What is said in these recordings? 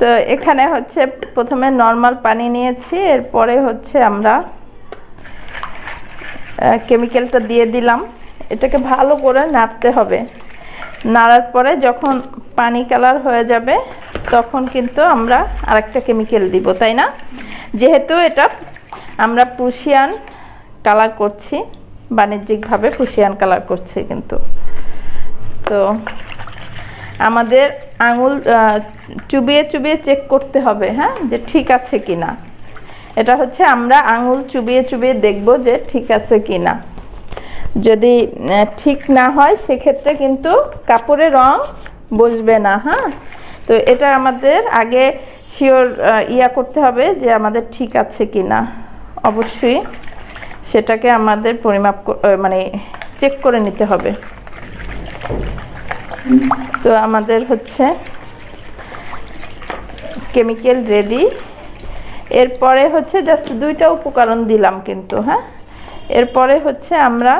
তো এখানে হচ্ছে প্রথমে নর্মাল পানি নিয়েছি, এরপরে হচ্ছে আমরা কেমিক্যালটা দিয়ে দিলাম। এটাকে ভালো করে নাড়তে হবে। নাড়ার পরে যখন পানি কালার হয়ে যাবে, তখন কিন্তু আমরা আরেকটা কেমিক্যাল দিব, তাই না? যেহেতু এটা আমরা প্রুশিয়ান কালার করছি, বাণিজ্যিকভাবে প্রুশিয়ান কালার করছি কিন্তু। তো আমাদের আঙুল চুবিয়ে চুবিয়ে চেক করতে হবে হ্যাঁ? যে ঠিক আছে কি না এটা হচ্ছে আমরা আঙুল চুবিয়ে চুবিয়ে দেখব যে ঠিক আছে কি না যদি ঠিক না হয়, সেক্ষেত্রে কিন্তু কাপড়ে রং বসবে না হ্যাঁ? তো এটা আমাদের আগে শিওর ইয়া করতে হবে যে আমাদের ঠিক আছে কি না অবশ্যই সেটাকে আমাদের পরিমাপ মানে চেক করে নিতে হবে। তো আমাদের হচ্ছে কেমিক্যাল রেডি এরপরে হচ্ছে জাস্ট দুইটা উপকরণ দিলাম কিন্তু হ্যাঁ? এরপরে হচ্ছে আমরা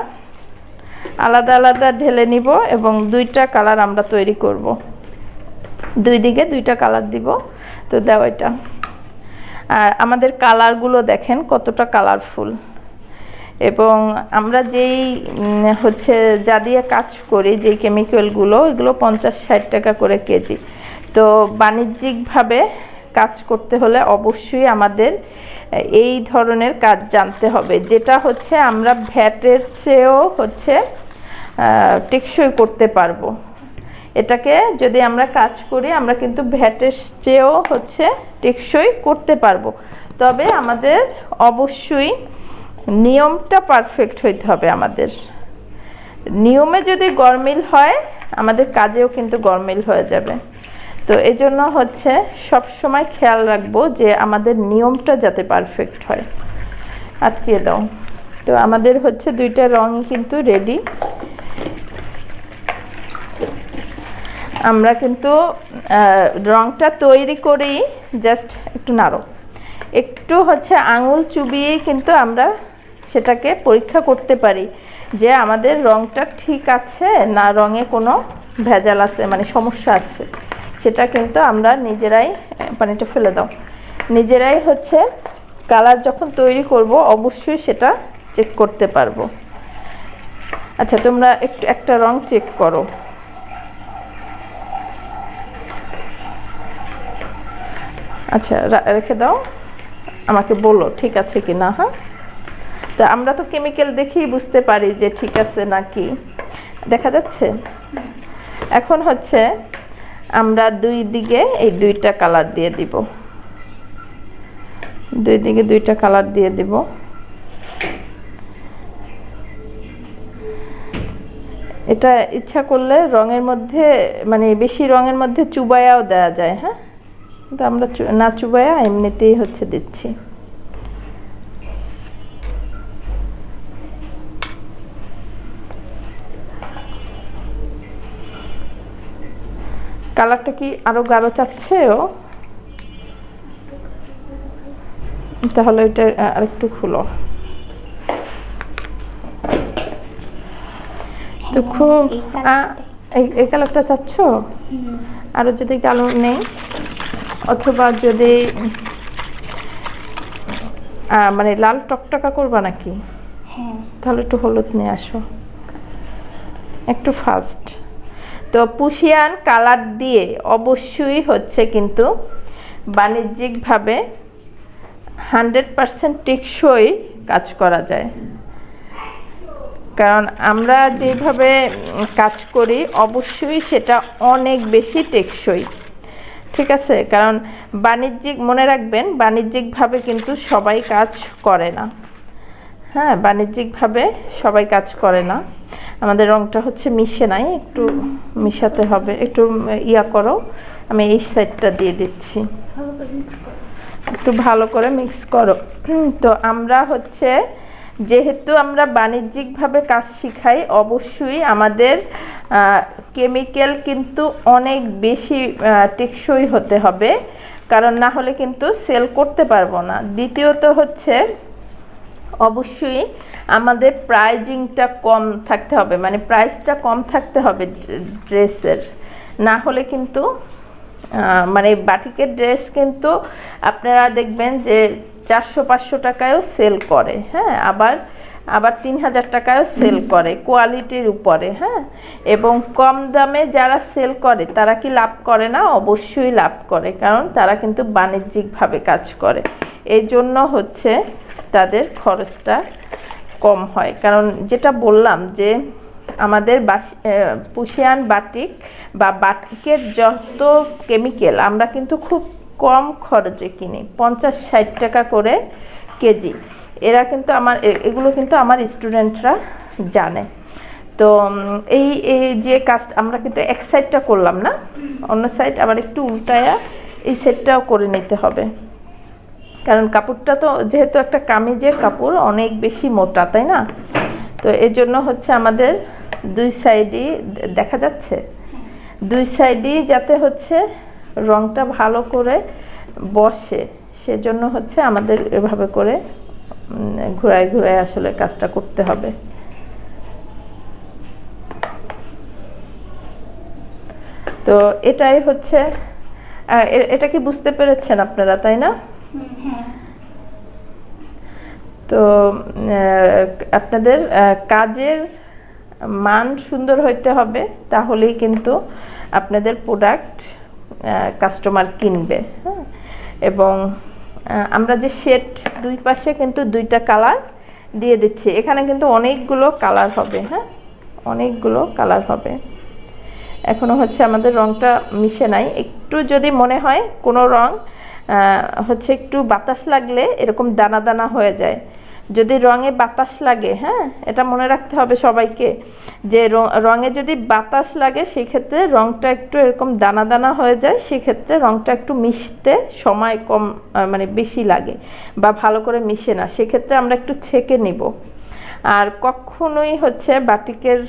আলাদা আলাদা ঢেলে নিব এবং দুইটা কালার আমরা তৈরি করব। দুই দিকে দুইটা কালার দিব। তো দাও এটা। আর আমাদের কালারগুলো দেখেন কতটা কালারফুল এবং আমরা যেই হচ্ছে যা দিয়ে কাজ করি, যেই কেমিক্যালগুলো এগুলো পঞ্চাশ ষাট টাকা করে কেজি। তো বাণিজ্যিকভাবে কাজ করতে হলে অবশ্যই আমাদের, এই ধরনের কাজ জানতে হবে। যেটা হচ্ছে আমরা ভ্যাটের চেয়েও হচ্ছে টেকসই করতে পারব। এটাকে যদি আমরা কাজ করি, আমরা কিন্তু ভ্যাটের চেয়েও হচ্ছে টেকসই করতে পারব। তবে আমাদের অবশ্যই নিয়মটা পারফেক্ট হইতে হবে আমাদের। নিয়মে যদি গরমিল হয়, আমাদের কাজেও কিন্তু গরমিল হয়ে যাবে। তো এই জন্য হচ্ছে সব সময় খেয়াল রাখব যে আমাদের নিয়মটা যাতে পারফেক্ট হয়। আটকিয়ে দাও। তো আমাদের হচ্ছে দুইটা রঙই কিন্তু রেডি আমরা কিন্তু রংটা তৈরি করেই জাস্ট একটু নাড়ো। একটু হচ্ছে আঙুল চুবিয়েই কিন্তু আমরা সেটাকে পরীক্ষা করতে পারি যে আমাদের রংটা ঠিক আছে না রঙে কোনো ভেজাল আছে মানে সমস্যা আছে। সেটা কিন্তু আমরা নিজেরাই পানিটা ফেলে দাও। নিজেরাই হচ্ছে কালার যখন তৈরি করব, অবশ্যই সেটা চেক করতে পারব। আচ্ছা তোমরা একটু একটা রং চেক করো। আচ্ছা রেখে দাও। আমাকে বলো ঠিক আছে কি না হ্যাঁ? তা আমরা তো কেমিক্যাল দেখেই বুঝতে পারি যে ঠিক আছে নাকি। দেখা যাচ্ছে? এখন হচ্ছে আমরা দুই দিকে এই দুইটা কালার দিয়ে দিব। দুই দিকে দুইটা কালার দিয়ে দিব। এটা ইচ্ছা করলে রঙের মধ্যে মানে বেশি রঙের মধ্যে চুবায়াও দেওয়া যায় হ্যাঁ? কিন্তু আমরা না চুবায়া এমনিতেই হচ্ছে দিচ্ছি। কালারটা কি আরও গাঢ় চাচ্ছে ও তাহলে এটা আরেকটু খুলো। তো খুব এই কালারটা চাচ্ছ? আরও যদি কালো নেই অথবা যদি মানে লাল টকটকা করবা নাকি? হ্যাঁ। তাহলে একটু হলুদ নিয়ে আসো। একটু ফাস্ট। তো পুশিয়ান কালার দিয়ে অবশ্যই হচ্ছে কিন্তু বাণিজ্যিকভাবে হান্ড্রেড পারসেন্ট টেকসই কাজ করা যায়। কারণ আমরা যেভাবে কাজ করি, অবশ্যই সেটা অনেক বেশি টেকসই। ঠিক আছে? কারণ বাণিজ্যিক, মনে রাখবেন, বাণিজ্যিকভাবে কিন্তু সবাই কাজ করে না। হ্যাঁ বাণিজ্যিকভাবে সবাই কাজ করে না। আমাদের রংটা হচ্ছে মিশে নাই, একটু মিশাতে হবে, একটু ইয়া করো, আমি এই সাইডটা দিয়ে দিচ্ছি। একটু ভালো করে মিক্স করো। তো আমরা হচ্ছে, যেহেতু আমরা বাণিজ্যিকভাবে কাজ শিখাই, অবশ্যই আমাদের কেমিক্যাল কিন্তু অনেক বেশি টেকসই হতে হবে। কারণ না হলে কিন্তু সেল করতে পারব না। দ্বিতীয়ত হচ্ছে অবশ্যই আমাদের প্রাইজিংটা কম থাকতে হবে মানে প্রাইসটা কম থাকতে হবে ড্রেসের। না হলে কিন্তু মানে বাটিকের ড্রেস কিন্তু আপনারা দেখবেন যে চারশো পাঁচশো টাকায়ও সেল করে হ্যাঁ? আবার আবার তিন হাজার টাকায়ও সেল করে কোয়ালিটির উপরে হ্যাঁ? এবং কম দামে যারা সেল করে তারা কি লাভ করে না? অবশ্যই লাভ করে কারণ তারা কিন্তু বাণিজ্যিকভাবে কাজ করে। এই জন্য হচ্ছে তাদের খরচটা কম হয়। কারণ যেটা বললাম যে আমাদের পুশিয়ান বাটিক বা বাটিকের যত কেমিক্যাল আমরা কিন্তু খুব কম খরচে কিনি, পঞ্চাশ ষাট টাকা করে কেজি। এরা কিন্তু আমার এগুলো কিন্তু আমার স্টুডেন্টরা জানে। তো এই এই যে কাজ আমরা কিন্তু এক সাইডটা করলাম না, অন্য সাইড আবার একটু উল্টায়া এই সেটটাও করে নিতে হবে। কারণ কাপড়টা তো যেহেতু একটা কামিজের কাপড়, অনেক বেশি মোটা, তাই না? তো এর জন্য হচ্ছে আমাদের দুই সাইডই দেখা যাচ্ছে। দুই সাইডই যাতে হচ্ছে রংটা ভালো করে বসে, সেজন্য হচ্ছে আমাদের এভাবে করে ঘুরায় ঘুরায় আসলে কাজটা করতে হবে। তো এটাই হচ্ছে এটা কি বুঝতে পেরেছেন আপনারা, তাই না? তো আপনাদের কাজের মান সুন্দর হইতে হবে, তাহলেই কিন্তু আপনাদের প্রোডাক্ট কাস্টমার কিনবে হ্যাঁ? এবং আমরা যে শেড দুই পাশে কিন্তু দুইটা কালার দিয়ে দিচ্ছি। এখানে কিন্তু অনেকগুলো কালার হবে হ্যাঁ? অনেকগুলো কালার হবে। এখনও হচ্ছে আমাদের রংটা মিশে নাই। একটু যদি মনে হয় কোনো রং হচ্ছে একটু বাতাস লাগলে এরকম দানা দানা হয়ে যায়। যদি রঙে বাতাস লাগে হ্যাঁ? এটা মনে রাখতে হবে সবাইকে যে রঙে যদি বাতাস লাগে সেই ক্ষেত্রে রংটা একটু এরকম দানা দানা হয়ে যায়, সেক্ষেত্রে রঙটা একটু মিশতে সময় কম মানে বেশি লাগে বা ভালো করে মিশে না, সেক্ষেত্রে আমরা একটু ছেঁকে নিব। আর কখনোই হচ্ছে বাটিকের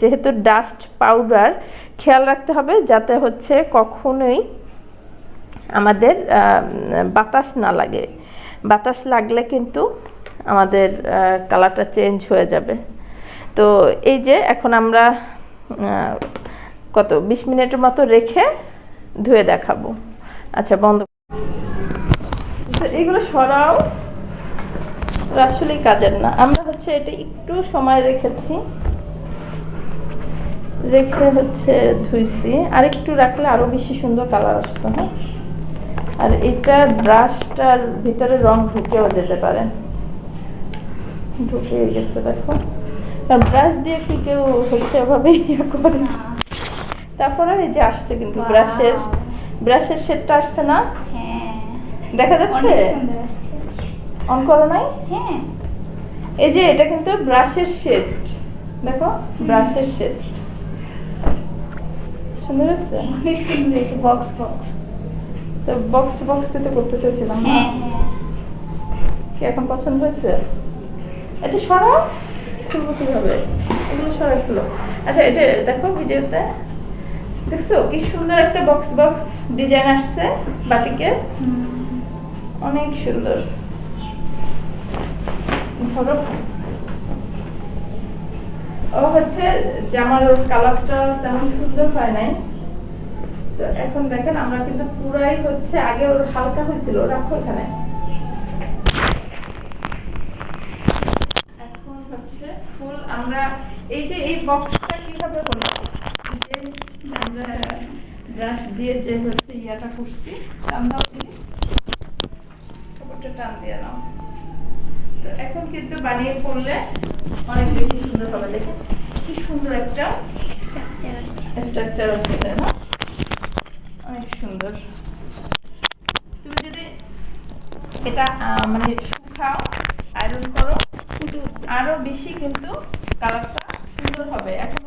যেহেতু ডাস্ট পাউডার খেয়াল রাখতে হবে যাতে হচ্ছে কখনোই আমাদের বাতাস না লাগে। বাতাস লাগলে কিন্তু আমাদের কালারটা চেঞ্জ হয়ে যাবে। তো এই যে এখন আমরা কত, বিশ মিনিটের মতো রেখে ধুয়ে দেখাবো। আচ্ছা বন্ধ। এগুলো সরাও। আসলেই কাজের না। আমরা হচ্ছে এটা একটু সময় রেখেছি। রেখে হচ্ছে ধুইছি। আর একটু রাখলে আরও বেশি সুন্দর কালার আসতো হ্যাঁ? আর এটা ব্রাশটার ভিতরে রং ঢুকেও যেতে পারে। ঢুকে গেছে দেখো। কারণ ব্রাশ দিয়ে কি কেউ হচ্ছে ওভাবে ইয়ে করে? তারপরে এই যে আসছে কিন্তু ব্রাশের ব্রাশের শেডটা আসছে না? হ্যাঁ। দেখা যাচ্ছে? অন করো নাই? হ্যাঁ। এই যে এটা কিন্তু ব্রাশের শেড দেখো ব্রাশের শেড সুন্দর হচ্ছে বক্স বক্স তো বক্স বক্স তো করতে চাইছিলাম হ্যাঁ হ্যাঁ। কি এখন পছন্দ হয়েছে? এটা সরাও খুলবো কীভাবে এগুলো সরাই খুলো আচ্ছা এটা দেখো ভিডিওতে। দেখছ? কি সুন্দর একটা বক্স বক্স ডিজাইন আসছে বাটিকে। অনেক সুন্দর। ধরো। ও হচ্ছে জামার কালারটা তেমন সুন্দর হয় নাই। তো এখন দেখেন, আমরা কিন্তু পুরাই হচ্ছে আগে ওর হালকা হয়েছিল। রাখো এখানে এখন হচ্ছে ফুল আমরা এই যে এই বক্সটা কীভাবে হলো যে আমরা ব্রাশ দিয়ে যে হচ্ছে ইয়াটা করছি টান দাও তুমি কাপড়টা টান দিয়ে নাও। তো এখন কিন্তু বানিয়ে পড়লে অনেক বেশি সুন্দর হবে দেখেন কি সুন্দর একটা স্ট্রাকচার আসছে। না? অনেক সুন্দর। তুমি যদি এটা মানে শুকাও আয়রন করো কিন্তু আরও বেশি কিন্তু কালারটা সুন্দর হবে। এখন